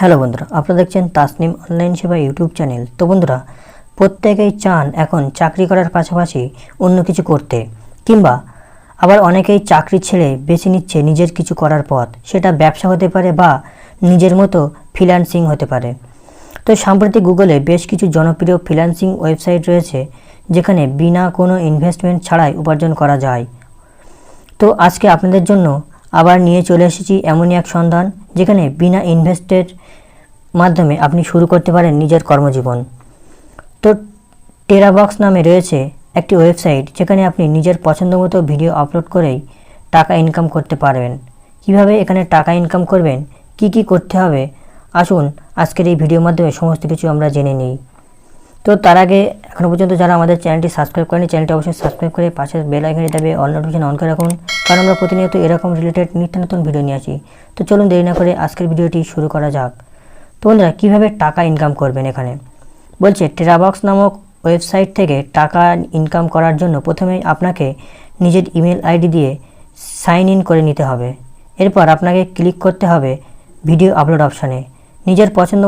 Hello বন্ধুরা, আপনারা দেখছেন Tasnim online Seba YouTube channel. তো বন্ধুরা, প্রত্যেকেই চান এখন চাকরি করার পাশাপাশি অন্য কিছু করতে, কিংবা আবার অনেকেই চাকরি ছেড়ে বেছে নিচ্ছে নিজের কিছু করার পথ। সেটা ব্যবসা হতে পারে বা নিজের মতো ফ্রিল্যান্সিং হতে পারে। তো সাম্প্রতি গুগলে বেশ কিছু জনপ্রিয় ফ্রিল্যান্সিং ওয়েবসাইট রয়েছে, যেখানে বিনা কোনো ইনভেস্টমেন্ট ছাড়াই উপার্জন করা যায়। তো আজকে আপনাদের জন্য আবার নিয়ে চলে এসেছি এমনই এক সন্ধান। যেখানে বিনা ইনভেস্টের মাধ্যমে আপনি শুরু করতে পারেন নিজের কর্মজীবন। তো টেরাবক্স নামে রয়েছে একটি ওয়েবসাইট যেখানে আপনি নিজের পছন্দ মতো ভিডিও আপলোড করেই টাকা ইনকাম করতে পারবেন। কীভাবে এখানে টাকা ইনকাম করবেন? কি কি করতে হবে? আসুন আজকের এই ভিডিওর মাধ্যমে সমস্ত কিছু আমরা জেনে নিই। তো তার আগে এখনও পর্যন্ত যারা আমাদের চ্যানেলটি সাবস্ক্রাইব করেনি, চ্যানেলটি অবশ্যই সাবস্ক্রাইব করে পাশে বেল আইকনে দেবে অল নোটিফিকেশন অন করে রাখুন। কারণ আমরা প্রতিনিয়ত এরকম রিলেটেড নিত্য নতুন ভিডিও নিয়ে আসি। তো চলুন দেরি না করে আজকের ভিডিওটি শুরু করা যাক। তো বন্ধুরা, কীভাবে টাকা ইনকাম করবেন এখানে? বলছে টেরাবক্স নামক ওয়েবসাইট থেকে টাকা ইনকাম করার জন্য প্রথমেই আপনাকে নিজের ইমেল আইডি দিয়ে সাইন ইন করে নিতে হবে। এরপর আপনাকে ক্লিক করতে হবে ভিডিও আপলোড অপশানে নিজের পছন্দ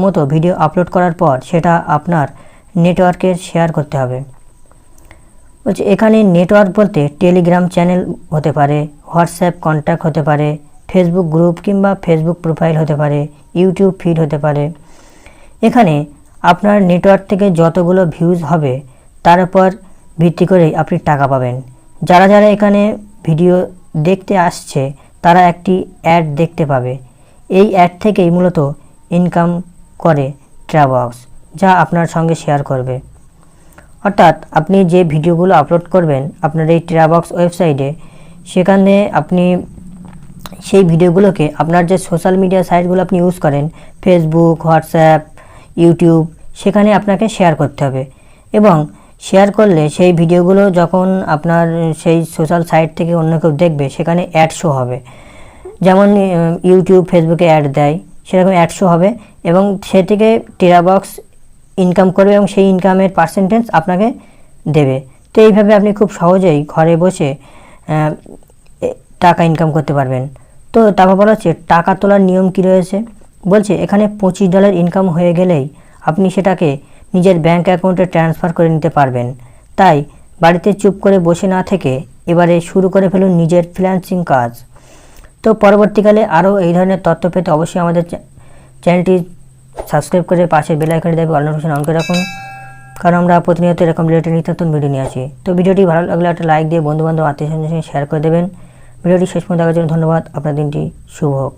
মতো- ভিডিও আপলোড করার পর সেটা আপনার নেটওয়ার্কে শেয়ার করতে হবে। বলছে, এখানে নেটওয়ার্ক বলতে টেলিগ্রাম চ্যানেল হতে পারে হোয়াটসঅ্যাপ কন্ট্যাক্ট হতে পারে ফেসবুক গ্রুপ কিংবা ফেসবুক প্রোফাইল হতে পারে ইউটিউব ফিড হতে পারে। এখানে আপনার নেটওয়ার্ক থেকে যতগুলো ভিউজ হবে, তার উপর ভিত্তি করেই আপনি টাকা পাবেন। যারা যারা এখানে ভিডিও দেখতে আসছে, তারা একটি অ্যাড দেখতে পাবে। এই অ্যাড থেকেই মূলত ইনকাম করে ট্রাবক্স যা আপনার সঙ্গে শেয়ার করবে। অর্থাৎ আপনি যে ভিডিওগুলো আপলোড করবেন, আপনার এই ট্রাবক্স ওয়েবসাইটে সেখানে আপনি সেই ভিডিওগুলোকে আপনার যে সোশ্যাল মিডিয়া সাইটগুলো আপনি ইউজ করেন ফেসবুক হোয়াটসঅ্যাপ ইউটিউব সেখানে আপনাকে শেয়ার করতে হবে। এবং শেয়ার করলে সেই ভিডিওগুলো যখন আপনার সেই সোশ্যাল সাইট থেকে অন্য কেউ দেখবে, সেখানে অ্যাড শো হবে। যেমন ইউটিউব ফেসবুকে অ্যাড দেয়, সেরকম অ্যাড শো হবে এবং সে থেকে টেরাবক্স ইনকাম করবে এবং সেই ইনকামের পার্সেন্টেজ আপনাকে দেবে। তো এইভাবে আপনি খুব সহজেই ঘরে বসে টাকা ইনকাম করতে পারবেন। তো তারপর বলা হচ্ছে, টাকা তোলার নিয়ম কী রয়েছে? বলছে, এখানে পঁচিশ ডলার ইনকাম হয়ে গেলেই আপনি সেটাকে নিজের ব্যাঙ্ক অ্যাকাউন্টে ট্রান্সফার করে নিতে পারবেন। তাই বাড়িতে চুপ করে বসে না থেকে এবারে শুরু করে ফেলুন নিজের ফ্রিল্যান্সিং কাজ। তো পরবর্তীকালে আরও এই ধরনের তথ্য পেতে অবশ্যই আমাদের চ্যানেলটি সাবস্ক্রাইব করে পাশে বেল আইকনে দেবে অল নোটিফিকেশন অন করে রাখুন। কারণ আমরা প্রতিনিয়ত এরকম রিলেটেড নিত্য নতুন ভিডিও নিয়ে আসি। তো ভিডিওটি ভালো লাগলে একটা লাইক দিয়ে বন্ধুবান্ধব আত্মীয় সঙ্গে শেয়ার করে দেবেন। ভিডিওটি শেষ পর্যন্ত দেখার জন্য ধন্যবাদ। আপনার দিনটি শুভ হোক।